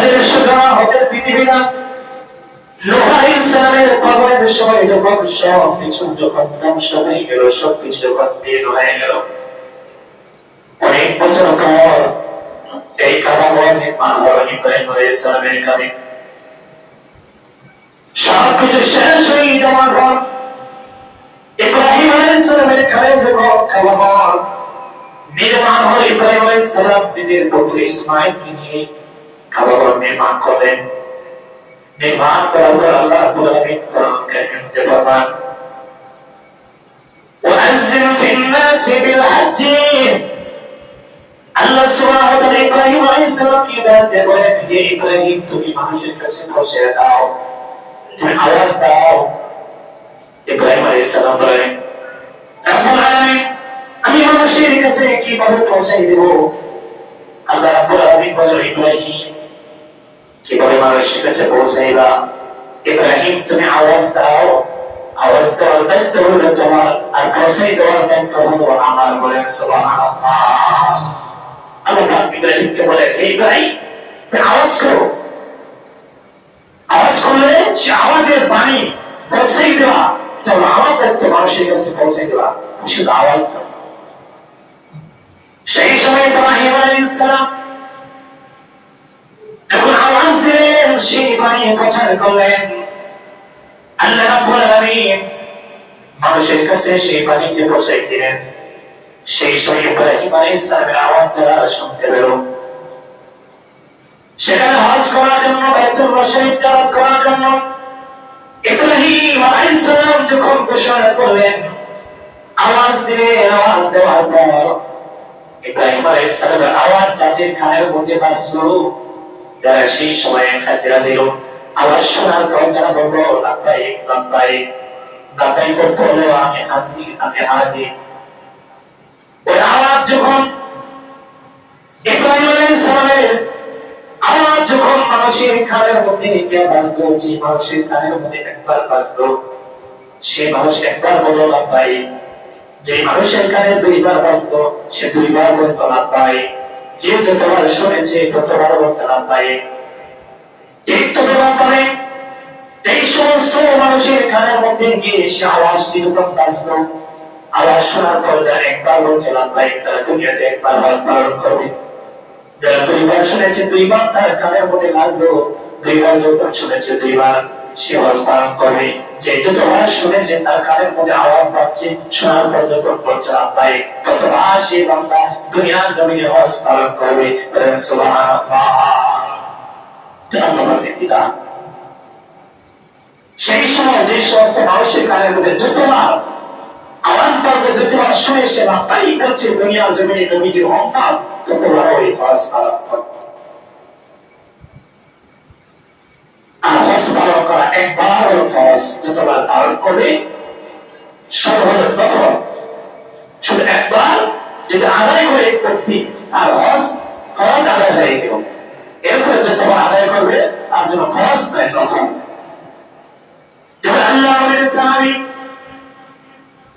হজের সূচনা নির্মাণ হলো ইব্রাহিম আলাইহিস সালামের পুত্র ইসমাইলকে নিয়ে কারাবর নির্মাণ করলেন নির্মাণ করার পর আল্লাহ রাব্বুল আলামিন কোরআন কারিমে ফরমান وأذن في الناس بالحج আল্লাহ সুবহানাহু ওয়া তাআলা ইব্রাহিম আলাইহিস সালামকে ডাকতে বলেন হে ইব্রাহিম তুমি মানুষের কাছে পৌঁছে দাও তুমি আওয়াজ দাও ইব্রাহিম আলাইহিস সালাম বলেন রব্বুল আলামিন আমি মানুষের কাছে কিভাবে পৌঁছাই দেব আল্লাহ রাব্বুল আলামিন বলেন ইব্রাহিম কীভাবে মানুষের কাছে পৌঁছাইবা ইব্রাহিম, তুমি আওয়াজ দাও, আওয়াজ দেওয়ার দায়িত্ব হলো তোমার, আর পৌঁছাই দেওয়ার দায়িত্ব হলো আমার বলেন আল্লাহ ইব্রাহিমকে বলে ইব্রাহিম আওয়াজ করো। আওয়াজ করলে সে আওয়াজের বাণী পৌঁছাই দেওয়া তবে আমার দায়িত্ব মানুষের কাছে পৌঁছাই দেওয়া শুধু আওয়াজ দাও। সেই সময় ইব্রাহিম আলাইহিস সালাম বাণী প্রচার করলেন। আল্লাহ রাব্বুল আলামিন মানুষের কাছে সেই বাণীকে পৌঁছাই দিলেন। সেই সময় ইব্রাহিম যারা শুনতে পেল। সেখানে হজ করার জন্য বাইতুল্লাহ শরীফ জিয়ারত করার জন্য ইব্রাহিম যখন ঘোষণা করলেন, আওয়াজ দিলেন, আওয়াজ দেওয়ার পর ইব্রাহিম আলাইহিস আওয়াজ যাদের কানের মধ্যে বাজলো। যারা সেই সময় হাজিরা দিল আওয়াজ শোনার পর যারা লাব্বাইক করতে হলো, আমি হাজি আমি হাজি। ওই আওয়াজ যখন ইব্রাহিম আওয়াজ যখন মানুষের কানের মধ্যে গিয়ে যে মানুষের মধ্যে একবার বাজলো সে মানুষ একবার বলল, লাব্বাইক। যে মানুষের কানে দুইবার বাজলো, সে দুইবার বলতো লাব্বাইক। যে যতবার শুনেছে ততবার এই ততবার এই সমস্ত মানুষের কানের মধ্যে গিয়ে সে আওয়াজ শোনার পর যারা একবার বলছে লাব্বাইক তারা দুনিয়াতে একবার হজ পালন করবে। যারা দুইবার শুনেছে, দুইবার তার কানের মধ্যে লাগল, দুইবার যখন শুনেছে, দুইবার। সে পালন করবে। যে যতবার শুনেছে, তার কানের মধ্যে আওয়াজ পাচ্ছে, শোনার পর যখন আব্বাই ততবার সে বান্দা দুনিয়ার জমিনে হজ পালন করবে। সেই সময় যে সমস্ত মানুষের কানের মধ্যে যতবার আওয়াজ বাজতে যতবার শুনে সে বাপ্পাই করছে দুনিয়ার জমিনে নবীজির অহংকার ততবার ওই হজ পালন করে। আর হজ পালন করা একবার হলো ফরজ যতবার পালন করবে সর্বদা প্রথম শুধু একবার যদি আদায় করে করতি আর হজ ফরজ আদায় হয়ে গেল এরপরে যতবার আদায় করবে তার জন্য ফরজ নয় প্রথম যেমন আল্লাহ আমাদের সাহাবি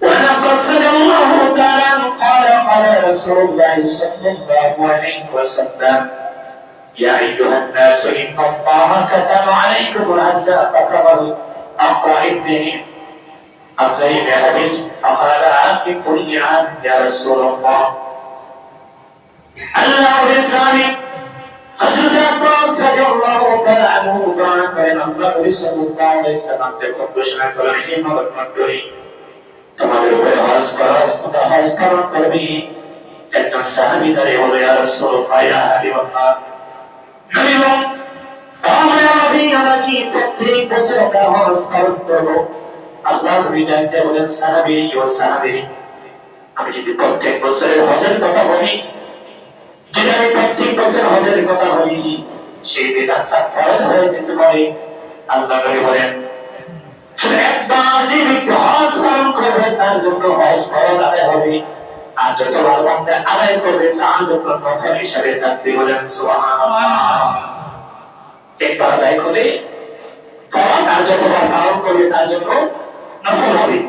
ولقد صدق الله تعالى قال قال رسول الله صلى الله عليه وسلم يا أيها الناس إن الله كتب عليكم الحج فكبر أقرأ الدين الغريب حديث فقال في كل عام يا رسول الله الله بالسامي حضرت عباس رضي الله تعالى عنه قال بين الله صلى الله عليه وسلم تكون بشرى كل حين وبكمل তোমাদের উপরে হজ ফরজ তোমরা হজ পালন করবে একজন সাহাবী দাঁড়িয়ে বলে ইয়া রাসূলুল্লাহ ইয়া হাবিবাল্লাহ বলেন আমরা নবী আমরা কি প্রত্যেক বছর আমরা হজ পালন করব। আল্লাহ নবী ডাকতে বলেন, সাহাবী, ও সাহাবী, আমি যদি প্রত্যেক বছরের তার জন্য হজ ফরজ আদায় হবে। আর যত বান্দা আদায় করবে, তার জন্য নফল হিসাবে থাকবে বলেন একবার আদায় করে ফরজ আর যতবার পালন করবে তার জন্য নফল হবে।